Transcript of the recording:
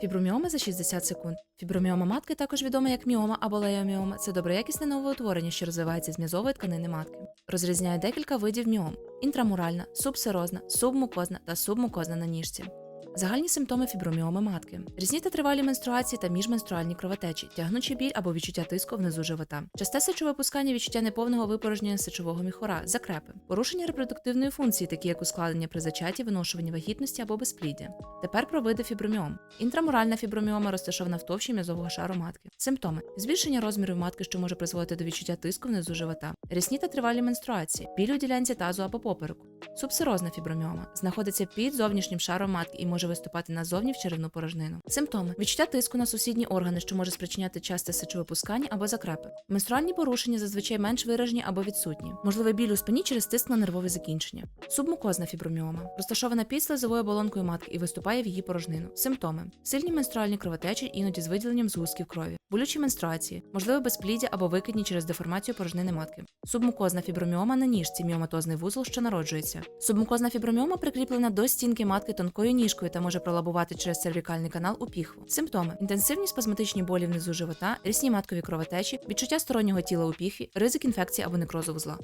Фіброміоми за 60 секунд. Фіброміома матки також відома як міома або леоміома. Це доброякісне новоутворення, що розвивається з м'язової тканини матки. Розрізняє декілька видів міом: інтрамуральна, субсерозна, субмукозна та субмукозна на ніжці. Загальні симптоми фіброміоми матки: різні та тривалі менструації та міжменструальні кровотечі, тягнучий біль або відчуття тиску внизу живота, часте сечовипускання, відчуття неповного випорожнення сечового міхора, закрепи, порушення репродуктивної функції, такі як ускладнення при зачатті, виношуванні вагітності або безпліддя. Тепер про види фіброміом. Інтрамуральна фіброміома розташована в товщі м'язового шару матки. Симптоми: збільшення розмірів матки, що може призводити до відчуття тиску внизу живота, рісні та тривалі менструації, біль у ділянці тазу або попереку. Субсерозна фіброміома знаходиться під зовнішнім шаром матки і може виступати назовні в черевну порожнину. Симптоми: відчуття тиску на сусідні органи, що може спричиняти часте сечовипускання або закрепи. Менструальні порушення зазвичай менш виражені або відсутні. Можливий біль у спині через тиск на нервове закінчення. Субмукозна фіброміома розташована під слизовою оболонкою матки і виступає в її порожнину. Симптоми: сильні менструальні кровотечі, іноді з виділенням згустків крові, болючі менструації, можливе безпліддя або викидні через деформацію порожнини матки. Субмукозна фіброміома на ніжці міоматозний вузол, що народжується. Субмукозна фіброміома прикріплена до стінки матки тонкою ніжкою та може пролабувати через цервікальний канал у піхву. Симптоми: інтенсивні спазматичні болі внизу живота, рісні маткові кровотечі, відчуття стороннього тіла у піхві, ризик інфекції або некрозу вузла.